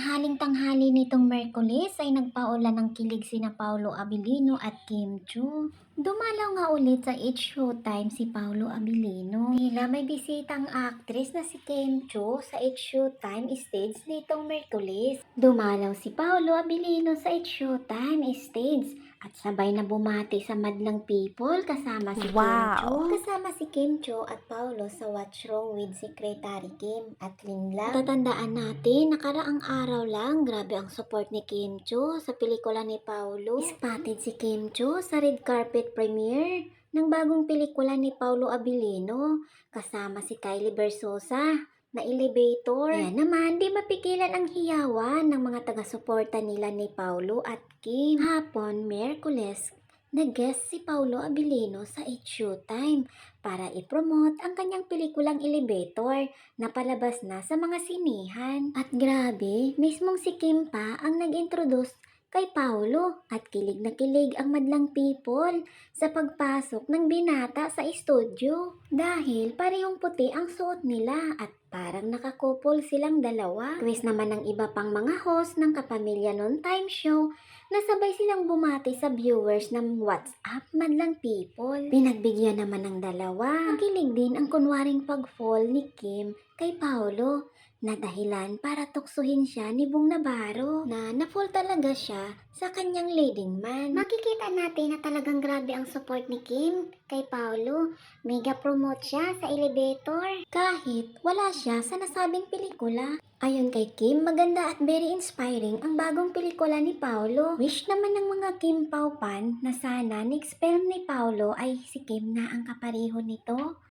Tanghaling-tanghali nitong Merkulis ay nagpaulan ng kilig sina Paulo Abilino at Kim Chu. Dumalaw nga ulit sa H Showtime si Paulo Abilino. Tila may bisitang actress na si Kim Chu sa H Showtime stage nitong Merkulis. Dumalaw si Paulo Abilino sa H Showtime stage at sabay na bumati sa madlang people kasama si Kim Wow. Chu. Kasama si Kim Cho at Paulo sa What's Wrong with Secretary Kim at Linla. Tatandaan natin, nakaraang araw lang, grabe ang support ni Kim Cho sa pelikula ni Paulo. Spotted si Kim Cho sa red carpet premiere ng bagong pelikula ni Paulo Abilino kasama si Kylie Versosa na elevator. Ayan naman, di mapigilan ang hiyawan ng mga taga-suporta nila ni Paulo at Kim. Hapon, Merkules, nag-guest si Paulo Abilino sa It's Showtime para i-promote ang kanyang pelikulang Elevator na palabas na sa mga sinihan. At grabe, mismong si Kim pa ang nag-introduce kay Paulo at kilig na kilig ang madlang people sa pagpasok ng binata sa estudyo dahil parehong puti ang suot nila at parang nakakupol silang dalawa. Twist naman ng iba pang mga host ng Kapamilya Noon Time Show na sabay silang bumati sa viewers ng WhatsApp madlang people. Pinagbigyan naman ng dalawa. Nakilig din ang kunwaring pag-fall ni Kim kay Paolo na dahilan para tuksuhin siya ni Bong Navarro na na-fall talaga siya sa kanyang leading man. Makikita natin na talagang grabe ang support ni Kim kay Paolo. Mega promote siya sa elevator kahit wala sa nasabing pelikula. Ayon kay Kim, maganda at very inspiring ang bagong pelikula ni Paolo. Wish naman ng mga Kim Pao fan na sana next film ni Paolo ay si Kim na ang kapareho nito.